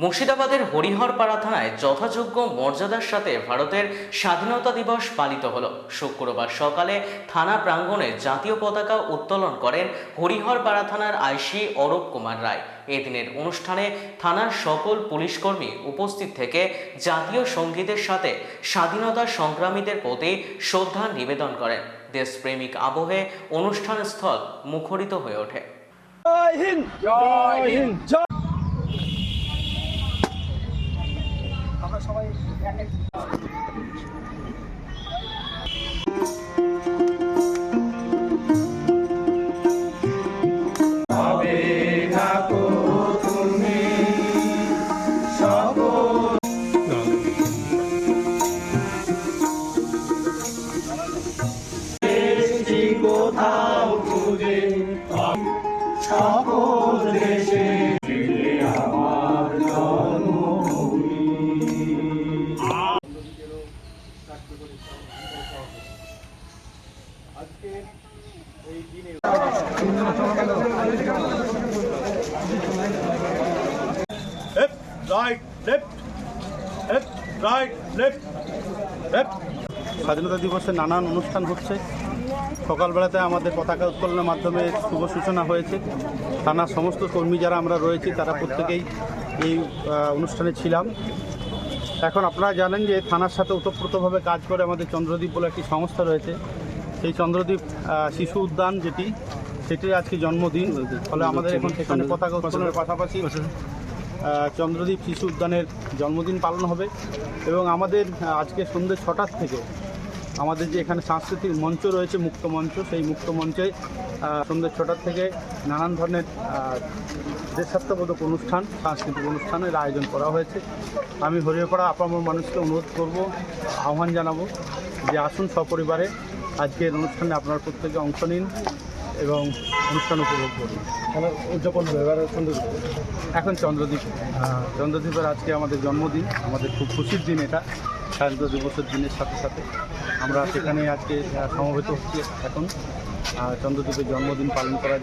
মুর্শিদাবাদের হরিহরপাড়া থানায় যথাযোগ্য মর্যাদার সাথে ভারতের স্বাধীনতা দিবস পালিত হলো। শুক্রবার সকালে থানা প্রাঙ্গণে জাতীয় পতাকা উত্তোলন করেন হরিহরপাড়া থানার আইসি অরূপ কুমার রায়। এদিনের অনুষ্ঠানে থানার সকল পুলিশকর্মী উপস্থিত থেকে জাতীয় সঙ্গীতের সাথে স্বাধীনতা সংগ্রামীদের প্রতি শ্রদ্ধা নিবেদন করেন। দেশপ্রেমিক আবহে অনুষ্ঠান স্থল মুখরিত হয়ে ওঠে। জয় হিন্দ! জয় হিন্দ! আমরা সবাই কোথাও খুঁজে left, left, right, left, left. স্বাধীনতা দিবসে নানান অনুষ্ঠান হচ্ছে। সকালবেলাতে আমাদের পতাকা উত্তোলনের মাধ্যমে শুভ সূচনা হয়েছে। থানার সমস্ত কর্মী যারা আমরা রয়েছি তারা প্রত্যেকেই এই অনুষ্ঠানে ছিলাম। এখন আপনারা জানেন যে থানার সাথে ওতপ্রোতভাবে কাজ করে আমাদের চন্দ্রদ্বীপ বলে একটি সংস্থা রয়েছে। সেই চন্দ্রদ্বীপ শিশু উদ্যান যেটি, সেটির আজকে জন্মদিন। ফলে আমাদের এখন সেখানে পতাকা উত্তোলনের পাশাপাশি চন্দ্রদ্বীপ শিশু উদ্যানের জন্মদিন পালন হবে। এবং আমাদের আজকে সন্ধ্যে ছটার থেকে আমাদের যে এখানে সাংস্কৃতিক মঞ্চ রয়েছে, মুক্ত মঞ্চ, সেই মুক্ত মঞ্চে সন্ধ্যে ছটার থেকে নানান ধরনের দেশাত্মবোধক অনুষ্ঠান, সাংস্কৃতিক অনুষ্ঠানের আয়োজন করা হয়েছে। আমি হরিয়াপাড়া আপামর মানুষকে অনুরোধ করব, আহ্বান জানাব যে আসুন সপরিবারে আজকের অনুষ্ঠানে আপনারা প্রত্যেকে অংশ নিন এবং অনুষ্ঠান উপভোগ করুন। উদযাপন হবে এবার চন্দ্রদ্বীপ। এখন চন্দ্রদ্বীপ। চন্দ্রদ্বীপের আজকে আমাদের জন্মদিন আমাদের খুব খুশির দিন এটা স্বাধীনতা দিবসের দিনের সাথে সাথে। আমরা সেখানে আজকে সমবেত হচ্ছি এখন। চন্দ্রদ্বীপের জন্মদিন পালন করার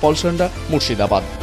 Palsanda Murshidabad.